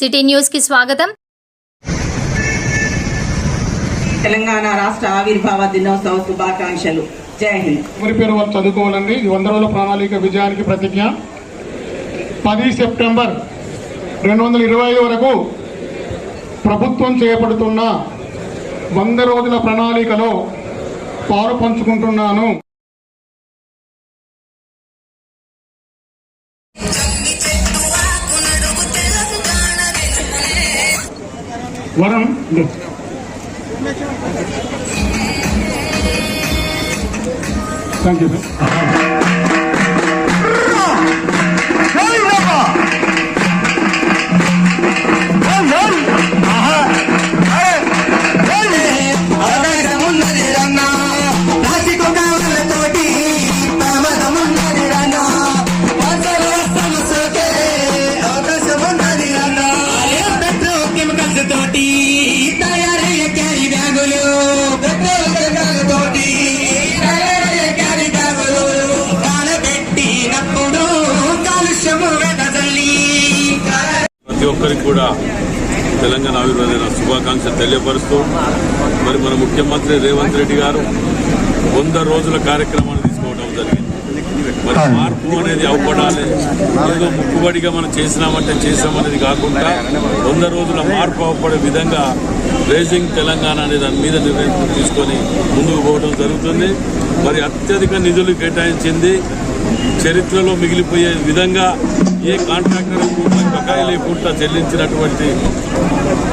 City న్యూస్కి స్వాగతం. తెలంగాణ రాష్ట్ర ఆవిర్భావ దినోత్సవ శుభాకాంక్షలు. జై హింద్. ఎవరి పేరు వాళ్ళు చదువుకోవాలండి? ఇది వంద రోజుల ప్రణాళిక విజయానికి ప్రతిజ్ఞ. పది సెప్టెంబర్ రెండు వందల ఇరవై ఐదు వరకు ప్రభుత్వం చేపడుతున్న వంద రోజుల ప్రణాళికలో పాలు పంచుకుంటున్నాను. వరం థ్యాంక్ యూ సార్ ఒక్కరికి కూడా తెలంగాణ ఆవిర్భావ శుభాకాంక్షలు తెలియపరుస్తూ మరి మన ముఖ్యమంత్రి రేవంత్ రెడ్డి గారు వంద రోజుల కార్యక్రమాన్ని తీసుకోవడం జరిగింది. మరి మార్పు అనేది అవపడాలి ఏదో ముక్కుబడిగా మనం చేసినామంటే చేసామనేది కాకుండా వంద రోజుల మార్పు అవపడే విధంగా రేజింగ్ తెలంగాణ అనే దాని మీద నిర్ణయం తీసుకొని ముందుకు పోవడం జరుగుతుంది. మరి అత్యధిక నిధులు కేటాయించింది చరిత్రలో మిగిలిపోయే విధంగా ఏ కాంట్రాక్టర్ బకాయి లేకుండా చెల్లించినటువంటి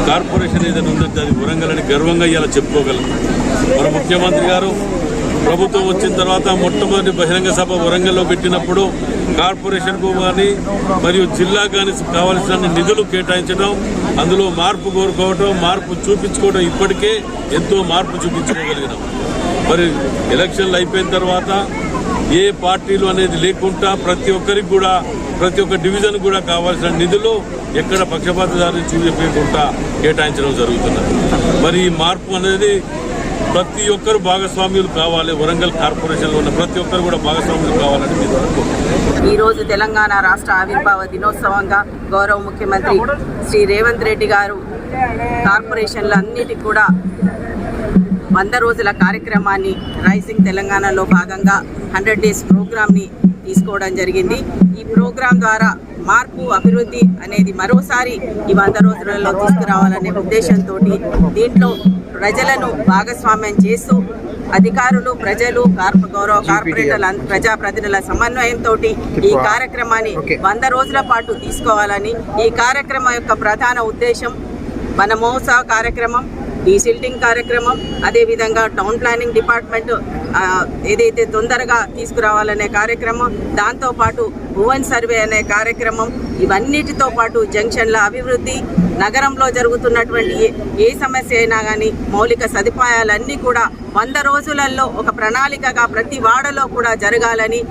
కార్పొరేషన్ ఏదైనా ఉందంటే అది వరంగల్ గర్వంగా ఇలా చెప్పుకోగలం. మన ముఖ్యమంత్రి గారు ప్రభుత్వం వచ్చిన తర్వాత మొట్టమొదటి బహిరంగ సభ వరంగల్లో పెట్టినప్పుడు కార్పొరేషన్కు కానీ మరియు జిల్లా కానీ కావలసిన నిధులు కేటాయించడం అందులో మార్పు కోరుకోవటం మార్పు చూపించుకోవడం ఇప్పటికే ఎంతో మార్పు చూపించుకోగలిగినాం. మరి ఎలక్షన్లు అయిపోయిన తర్వాత ఏ పార్టీలు అనేది లేకుండా ప్రతి ఒక్కరికి కూడా ప్రతి ఒక్క డివిజన్ కూడా కావాల్సిన నిధులు ఎక్కడ పక్షపాతదారుని చూపించకుండా కేటాయించడం జరుగుతున్నది. మరి ఈ మార్పు అనేది ప్రతి ఒక్కరు భాగస్వామ్యులు కావాలి వరంగల్ కార్పొరేషన్లో ఉన్న ప్రతి ఒక్కరు కూడా భాగస్వామ్యులు కావాలని మీరు అనుకుంటున్నారు ఈ రోజు తెలంగాణ రాష్ట్ర ఆవిర్భావ దినోత్సవంగా గౌరవ ముఖ్యమంత్రి శ్రీ రేవంత్ రెడ్డి గారు కార్పొరేషన్లన్నిటికి కూడా వంద రోజుల కార్యక్రమాన్ని రైసింగ్ తెలంగాణలో భాగంగా హండ్రెడ్ డేస్ ప్రోగ్రామ్ని తీసుకోవడం జరిగింది. ఈ ప్రోగ్రాం ద్వారా మార్పు అభివృద్ధి అనేది మరోసారి ఈ వంద రోజులలో తీసుకురావాలనే ఉద్దేశంతో దీంట్లో ప్రజలను భాగస్వామ్యం చేస్తూ అధికారులు ప్రజలు కార్ప గౌరవ కార్పొరేటర్ల ప్రజాప్రతినిధుల సమన్వయంతో ఈ కార్యక్రమాన్ని వంద రోజుల పాటు తీసుకోవాలని ఈ కార్యక్రమం యొక్క ప్రధాన ఉద్దేశం మన మోసా కార్యక్రమం డీసిల్టింగ్ కార్యక్రమం అదేవిధంగా టౌన్ ప్లానింగ్ డిపార్ట్మెంట్ ఏదైతే తొందరగా తీసుకురావాలనే కార్యక్రమం దాంతోపాటు భువన్ సర్వే అనే కార్యక్రమం ఇవన్నిటితో పాటు జంక్షన్ల అభివృద్ధి నగరంలో జరుగుతున్నటువంటి ఏ సమస్య అయినా కానీ మౌలిక సదుపాయాలన్నీ కూడా వంద రోజులలో ఒక ప్రణాళికగా ప్రతి వాడలో కూడా జరగాలని